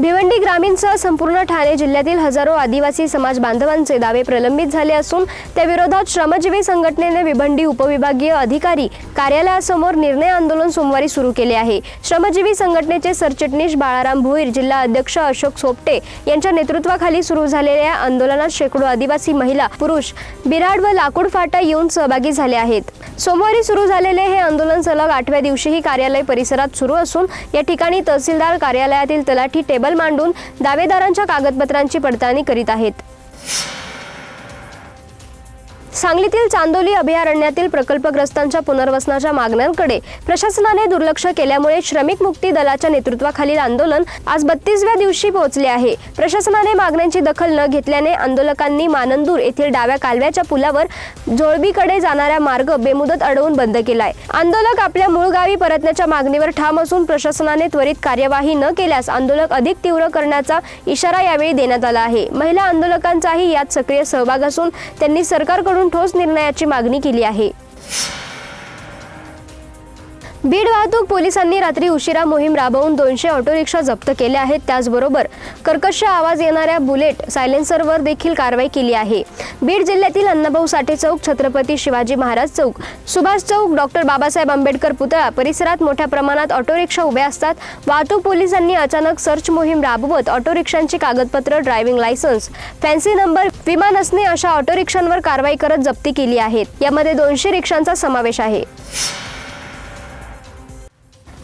भिवंडी ग्रामीणसह संपूर्ण ठाणे जिल्ह्यातील हजारो आदिवासी समाज बांधवांचे दावे प्रलंबित झाले असून त्याविरोधात श्रमजीवी संघटनेने भिवंडी उपविभागीय अधिकारी कार्यालयासमोर निर्णय आंदोलन सोमवारी सुरू केले आहे. श्रमजीवी संघटनेचे सरचिटणीस बाळाराम भोईर जिल्हा अध्यक्ष अशोक सोपटे यांच्या नेतृत्वाखाली सुरू झालेल्या या आंदोलनात शेकडो आदिवासी महिला पुरुष बिराड व लाकूड फाटा येऊन सहभागी झाले आहेत. सोमवारी सुरू झालेले हे आंदोलन सलग आठव्या दिवशीही कार्यालय परिसरात सुरू असून या ठिकाणी तहसीलदार कार्यालयातील तलाठी टेबल मांडून दावेदारांच्या कागदपत्रांची पडताळणी करीत आहेत. सांगलीतील चांदोली अभयारण्यातील प्रकल्पग्रस्तांच्या पुनर्वसनाच्या मागण्यांकडे प्रशासनाने दुर्लक्ष केल्यामुळे श्रमिक मुक्ती दलाच्या नेतृत्वाखालील आंदोलन आज बत्तीसव्या दिवशी पोहोचले आहे. प्रशासनाने मागण्यांची दखल न घेतल्याने आंदोलकांनी मानंदूर येथील डाव्या कालव्याच्या पुलावर जोळबीकडे जाणारा मार्ग बेमुदत अडवून बंद केलाय. आंदोलक आपल्या मूळ गावी परतण्याच्या मागणीवर ठाम असून प्रशासनाने त्वरित कार्यवाही न केल्यास आंदोलक अधिक तीव्र करण्याचा इशारा यावेळी देण्यात आला आहे. महिला आंदोलकांचाही यात सक्रिय सहभाग असून त्यांनी सरकारकडून ठोस निर्णयाची मागणी केली आहे. बीड वाहतूक पोलिसांनी रात्री उशिरा मोहीम राबवून दोनशे ऑटो रिक्षा जप्त केल्या आहेत. त्याचबरोबर कर्कश आवाज येणाऱ्या बुलेट सायलेन्सरवर देखील कारवाई केली आहे. बीड जिल्ह्यातील अण्णाभाऊ साठे चौक छत्रपती शिवाजी महाराज चौक सुभाष चौक डॉक्टर बाबासाहेब आंबेडकर पुतळा परिसरात मोठ्या प्रमाणात ऑटो रिक्षा उभ्या असतात. वाहतूक पोलिसांनी अचानक सर्च मोहीम राबवत ऑटो रिक्षांची कागदपत्र ड्रायव्हिंग लायसन्स फॅन्सी नंबर विमान असणे अशा ऑटो रिक्षांवर कारवाई करत जप्ती केली आहेत. यामध्ये दोनशे रिक्षांचा समावेश आहे.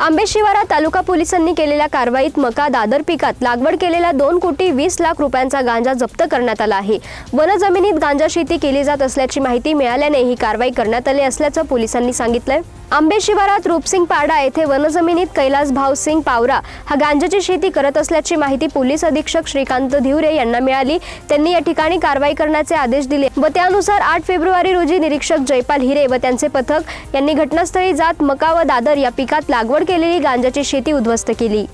आंबेशिवारा तालुका पोलिसांनी केलेल्या कारवाईत मका दादर पिकात लागवड केलेल्या दोन कोटी वीस लाख रुपयांचा गांजा जप्त करण्यात आला आहे. वनजमिनीत गांजा शेती केली जात असल्याची माहिती मिळाल्याने ही कारवाई करण्यात आली असल्याचं पोलिसांनी सांगितलंय. आंबे शिवारात रूपसिंग पाडा येथे वनजमिनीत कैलास भावसिंग पावरा हा गांजाची शेती करत असल्याची माहिती पोलीस अधीक्षक श्रीकांत धिवरे यांना मिळाली. त्यांनी या ठिकाणी कारवाई करण्याचे आदेश दिले व त्यानुसार आठ फेब्रुवारी रोजी निरीक्षक जयपाल हिरे व त्यांचे पथक यांनी घटनास्थळी जात मका व दादर या पिकात लागवड केलेली गांजाची शेती उद्ध्वस्त केली.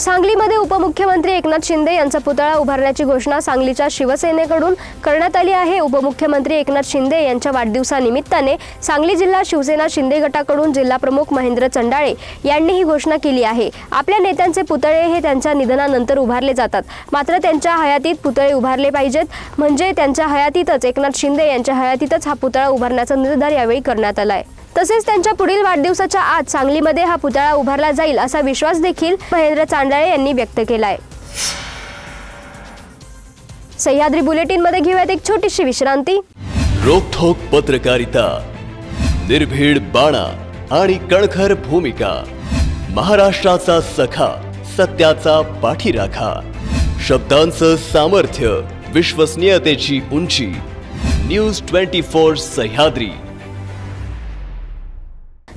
सांगलीमध्ये उपमुख्यमंत्री एकनाथ शिंदे यांचा पुतळा उभारण्याची घोषणा सांगलीच्या शिवसेनेकडून करण्यात आली आहे. उपमुख्यमंत्री एकनाथ शिंदे यांच्या वाढदिवसानिमित्ताने सांगली जिल्हा शिवसेना शिंदे गटाकडून जिल्हाप्रमुख महेंद्र चंडाळे यांनी ही घोषणा केली आहे. आपल्या नेत्यांचे पुतळे हे त्यांच्या निधनानंतर उभारले जातात. मात्र त्यांच्या हयातीत पुतळे उभारले पाहिजेत. म्हणजे त्यांच्या हयातीतच एकनाथ शिंदे यांच्या हयातीतच हा पुतळा उभारण्याचा निर्धार यावेळी करण्यात आला आहे तसेच त्यांच्या पुढील वाढदिवसाच्या आज सांगलीमध्ये हा पुतळा उभारला जाईल असा विश्वास देखील महेंद्र चांडाळे यांनी व्यक्त केलाय. सह्याद्री बुलेटिनमध्ये घेऊयात एक छोटीशी विश्रांती. रोखोक पत्रकारिता निर्भीड बाणा आणि कणखर भूमिका महाराष्ट्राचा सखा सत्याचा पाठीराखा शब्दांचं सामर्थ्य विश्वसनीयतेची उंची न्यूज ट्वेंटी फोर सह्याद्री.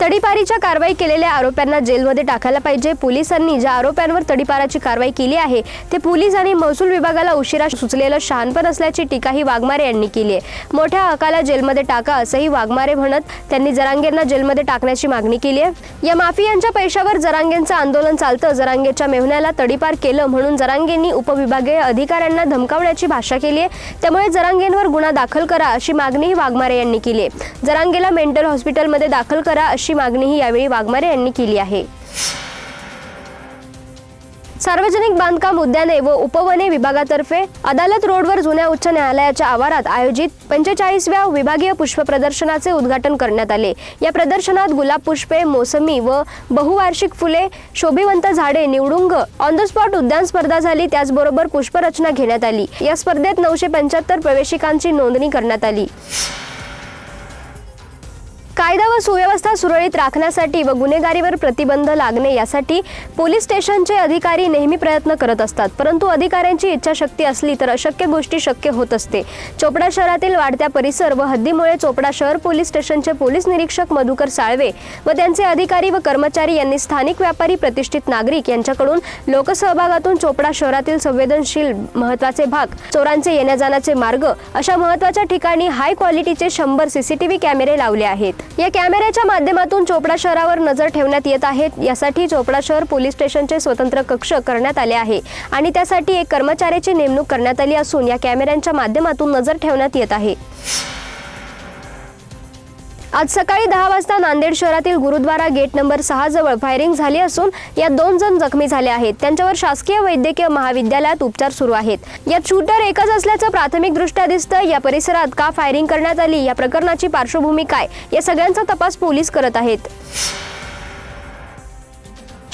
तडीपारीच्या कारवाई केलेल्या आरोप्यांना जेलमध्ये टाकायला पाहिजे. पोलिसांनी ज्या आरोप्यांवर तडीपाराची कारवाई केली आहे ते पोलीस आणि महसूल विभागाला उशिरा सुचलेलं शहाणपण असल्याची टीकाही वाघमारे यांनी केली आहे. मोठ्या हकाला जेलमध्ये टाका असंही वाघमारे म्हणत त्यांनी जरांगेंना जेलमध्ये टाकण्याची मागणी केली आहे. या माफियांच्या पैशावर जरांगेंचं आंदोलन चालतं. जरांगेच्या मेहुण्याला तडीपार केलं म्हणून जरांगेंनी उपविभागीय अधिकाऱ्यांना धमकावण्याची भाषा केली आहे. त्यामुळे जरांगेंवर गुन्हा दाखल करा अशी मागणीही वाघमारे यांनी केली आहे. जरांगेला मेंटल हॉस्पिटलमध्ये दाखल करा अशी मागणीही यावेळी वाघमारे यांनी केली आहे. सार्वजनिक बांधकाम उद्याने व उपवने विभागातर्फे अदालत रोडवर जुन्या उच्च न्यायालयाच्या आवारात आयोजित पंचेचाळीसव्या विभागीय पुष्प प्रदर्शनाचे उद्घाटन करण्यात आले. या प्रदर्शनात गुलाब पुष्पे मोसमी व बहुवार्षिक फुले शोभिवंत झाडे निवडुंग ऑन द स्पॉट उद्यान स्पर्धा झाली. त्याचबरोबर पुष्परचना घेण्यात आली. या स्पर्धेत नऊशे पंच्याहत्तर प्रवेशिकांची नोंदणी करण्यात आली. कायदा व सुव्यवस्था सुरळीत राखण्यासाठी व गुन्हेगारीवर प्रतिबंध लागणे यासाठी पोलीस स्टेशनचे अधिकारी नेहमी प्रयत्न करत असतात. परंतु अधिकाऱ्यांची इच्छाशक्ती असली तर अशक्य गोष्टी शक्य होत असते. चोपडा शहरातील वाढत्या परिसर व हद्दीमुळे चोपडा शहर पोलीस स्टेशनचे पोलीस निरीक्षक मधुकर साळवे व त्यांचे अधिकारी व कर्मचारी यांनी स्थानिक व्यापारी प्रतिष्ठित नागरिक यांच्याकडून लोकसहभागातून चोपडा शहरातील संवेदनशील महत्त्वाचे भाग चोरांचे येण्या जाण्याचे मार्ग अशा महत्त्वाच्या ठिकाणी हाय क्वालिटीचे शंभर सीसीटीव्ही कॅमेरे लावले आहेत. या कॅमेऱ्याच्या माध्यमातून चोपडा शहरावर नजर ठेवण्यात येत आहेत यासाठी चोपडा शहर पोलीस स्टेशनचे स्वतंत्र कक्ष करण्यात आले आहे आणि त्यासाठी एक कर्मचाऱ्याची नेमणूक करण्यात आली असून या कॅमेऱ्यांच्या माध्यमातून नजर ठेवण्यात येत आहे. आज सकाळी दहा वाजता नांदेड शहरातील गुरुद्वारा गेट नंबर सहा जवळ फायरिंग झाली असून यात दोन जण जखमी झाले आहेत. त्यांच्यावर शासकीय वैद्यकीय महाविद्यालयात उपचार सुरू आहेत. यात शूटर एकच असल्याचं प्राथमिक दृष्ट्या दिसतं या परिसरात का फायरिंग करण्यात आली? या प्रकरणाची पार्श्वभूमी काय? या सगळ्यांचा तपास पोलीस करत आहेत.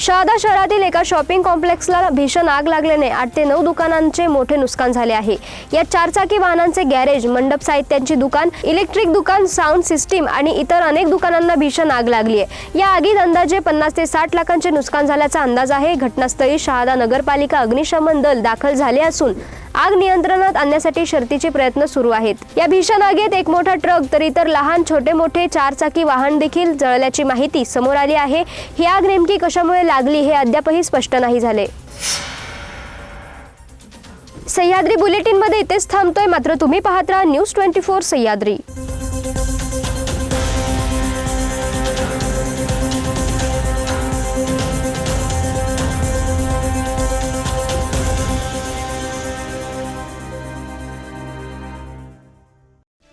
शहादा शहरातील एका शॉपिंग कॉम्प्लेक्सला भीषण आग लागल्याने आठ ते नऊ दुकानांचे मोठे नुकसान झाले आहे. या चारचाकी वाहनांचे गॅरेज मंडप साहित्यांची दुकान इलेक्ट्रिक दुकान साऊंड सिस्टीम आणि इतर अनेक दुकानांना भीषण आग लागली आहे या आगीत अंदाजे पन्नास ते साठ लाखांचे नुकसान झाल्याचा अंदाज आहे. घटनास्थळी शहादा नगरपालिका अग्निशमन दल दाखल झाले असून आग नियंत्रणात आणण्यासाठी शर्तीचे प्रयत्न सुरू आहेत. या भीषण आगीत एक मोठा ट्रक तर इतर लहान छोटे मोठे चारचाकी वाहन देखील जळल्याची माहिती समोर आली आहे. ही आग नेमकी कशामुळे लागली हे अद्यापही स्पष्ट नाही झाले. सह्याद्री बुलेटिनमध्ये इथेच थांबतोय. मात्र तुम्ही पाहत राहा न्यूज ट्वेंटी फोर सह्याद्री.